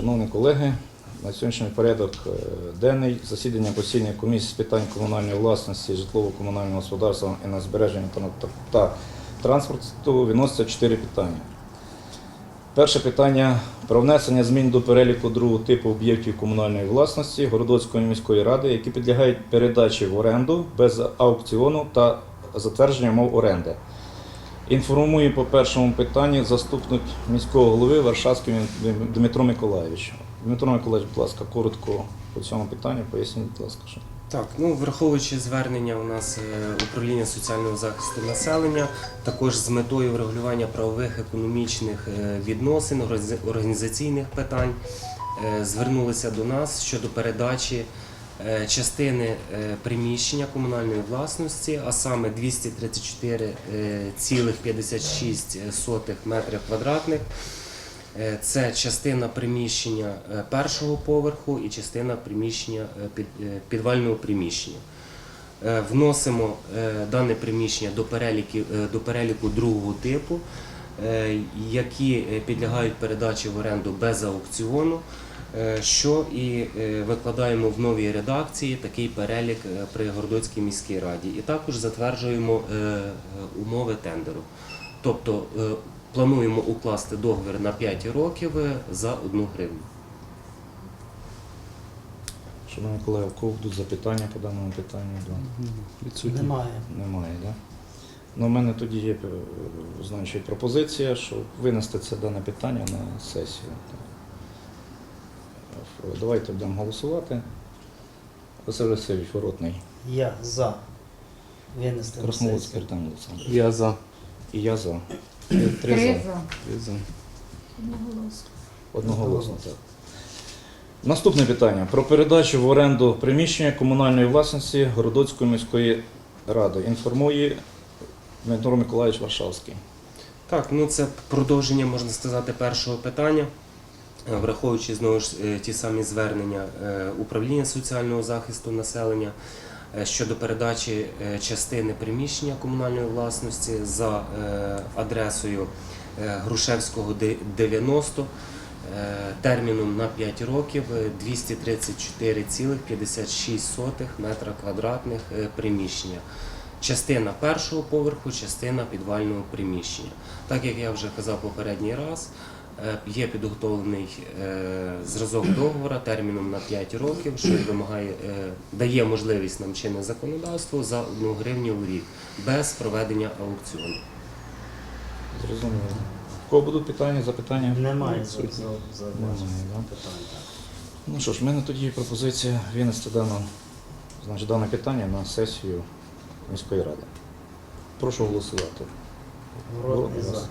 Шановні колеги, на сьогоднішній порядок е, денний засідання постійної комісії з питань комунальної власності, житлово-комунального господарства і на збереження та, транспорту відноситься чотири питання. Перше питання про внесення змін до переліку другого типу об'єктів комунальної власності Городоцької міської ради, які підлягають передачі в оренду без аукціону та затвердження мов оренди. Інформує по першому питанні заступник міського голови Варшавський Дмитро Миколаївич. Дмитро Миколаївич, будь ласка, коротко по цьому питанню поясніть, будь ласка. Що. Так, ну враховуючи звернення у нас е, управління соціального захисту населення, також з метою врегулювання правових економічних е, відносин, організа- організаційних питань, е, звернулися до нас щодо передачі частини е, приміщення комунальної власності, а саме 234,56 метрів квадратних. Е, Це частина приміщення е, першого поверху і частина приміщення е, під- е, підвального приміщення. Е, Вносимо е, дане приміщення до переліку, до переліку другого типу, е, які е, підлягають передачі в оренду без аукціону, е, що і е, викладаємо в новій редакції такий перелік е, при Городоцькій міській раді. І також затверджуємо е, е, умови тендеру. Тобто е, плануємо укласти договір на 5 років е, за 1 гривню. Шановні колеги, у кого будуть запитання по даному питанню? Відсутні. Немає. Немає, так? Да? Ну, у мене тоді є е, значить, пропозиція, щоб винести це дане питання на сесію. Давайте будемо голосувати. Василь Васильович Воротний, Я за. Винести на Красновицький. Артем Олександрович. Я за. І я за. Три Три за. за. Я за. Одноголосно. Одноголосно. Так. Наступне питання про передачу в оренду приміщення комунальної власності Городоцької міської ради. Інформує Дмитро Миколаївич Варшавський. Так, ну це продовження, можна сказати, першого питання. Е, Враховуючи знову ж е, ті самі звернення е, управління соціального захисту населення щодо передачі частини приміщення комунальної власності за адресою Грушевського 90 е, терміном на 5 років е, 234,56 метра квадратних приміщення. Частина першого поверху, частина підвального приміщення. Так як я вже казав попередній раз, є підготовлений е, зразок договора терміном на 5 років, що вимагає, е, дає можливість нам чинне законодавство за 1 гривню в рік без проведення аукціону. Зрозуміло. У кого будуть питання, запитання? Немає за, Відсутні. за, за, Немає, да? питань. Ну що ж, в мене тоді пропозиція винести дане, значить, дане питання на сесію міської ради. Прошу голосувати. Воротний за.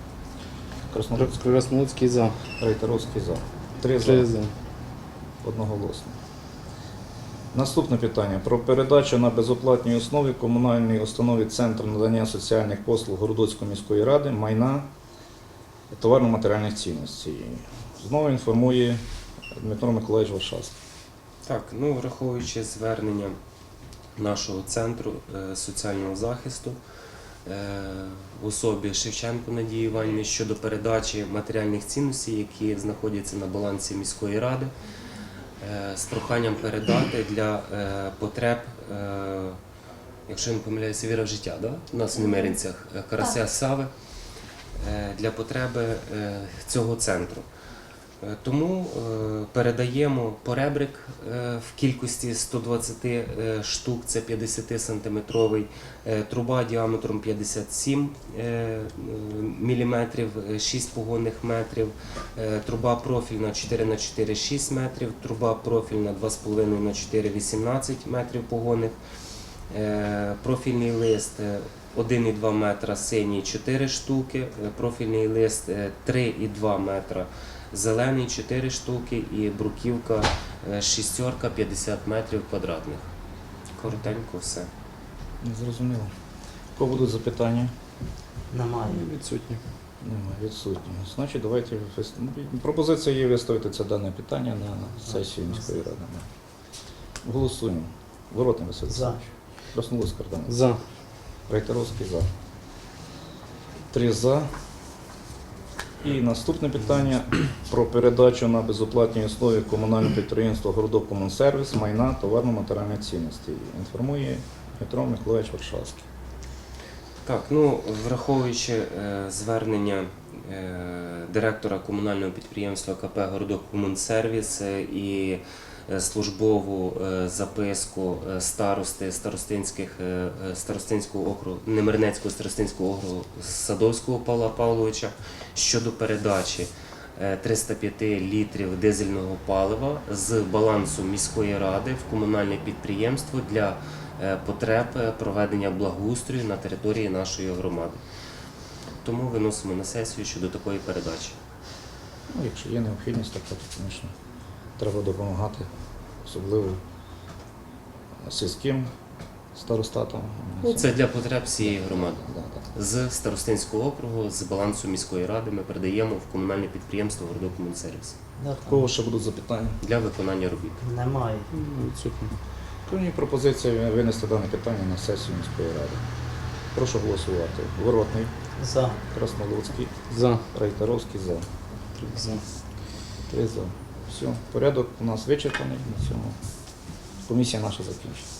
Красновицький за. Рейтеровський за. Три Три за. за. Одноголосно. Наступне питання про передачу на безоплатній основі комунальній установі Центр надання соціальних послуг Городоцької міської ради майна товарно-матеріальних цінностей. Знову інформує Дмитро Миколаївич Варшавський. Так, ну враховуючи звернення нашого центру е, соціального захисту в особі Шевченко Надії Іванівни щодо передачі матеріальних цінностей, які знаходяться на балансі міської ради, е, з проханням передати для е, потреб, е, якщо я не помиляюся, віра в життя, да? у нас в Немеринцях, е, Карася Сави, е, для потреби е, цього центру. Е, Тому е, передаємо поребрик е, в кількості 120 е, штук, це 50 сантиметровий, труба діаметром 57 мм, 6 погонних метрів, труба профільна 4 на 4 6 метрів, труба профільна 2,5 на 4 18 метрів погонних, профільний лист е, 1,2 метра синій 4 штуки, профільний лист е, 3,2 метра зелений 4 штуки і бруківка е, шістерка 50 метрів квадратних. Коротенько все. Зрозуміло. Кого будуть запитання? Немає. Відсутні. Немає, відсутні. Значить, давайте пропозиція є виставити це дане питання на сесію міської ради. Голосуємо. Воротний Василь За. Васильович. Кардан. За. Рейтеровський за. Три за. І наступне питання про передачу на безоплатній основі комунального підприємства Городокомунсервіс майна товарно-матеріальної цінності. Інформує Дмитро Миколаївич Варшавський. Так, ну враховуючи е, звернення е, директора комунального підприємства КП Городок Комунсервіс і службову е, записку е, старости старостинських е, е, старостинського округу Немирнецького старостинського округу Садовського Павла Павловича щодо передачі е, 305 літрів дизельного палива з балансу міської ради в комунальне підприємство для е, потреб е, проведення благоустрою на території нашої громади. Тому виносимо на сесію щодо такої передачі. Ну, якщо є необхідність, то, звісно, треба допомагати, особливо сільським старостатам. Ну, це для потреб всієї громади. Да, да. З Старостинського округу, з балансу міської ради ми передаємо в комунальне підприємство Городокомунсервіс. Да, кого ще будуть запитання? для виконання робіт. Немає. Мені пропозиція винести дане питання на сесію міської ради. Прошу голосувати. Воротний, За. Краснолуцький, За. Райтеровський за. За. Три за. Все, порядок у нас вичерпаний на цьому. Комісія наша закінчена.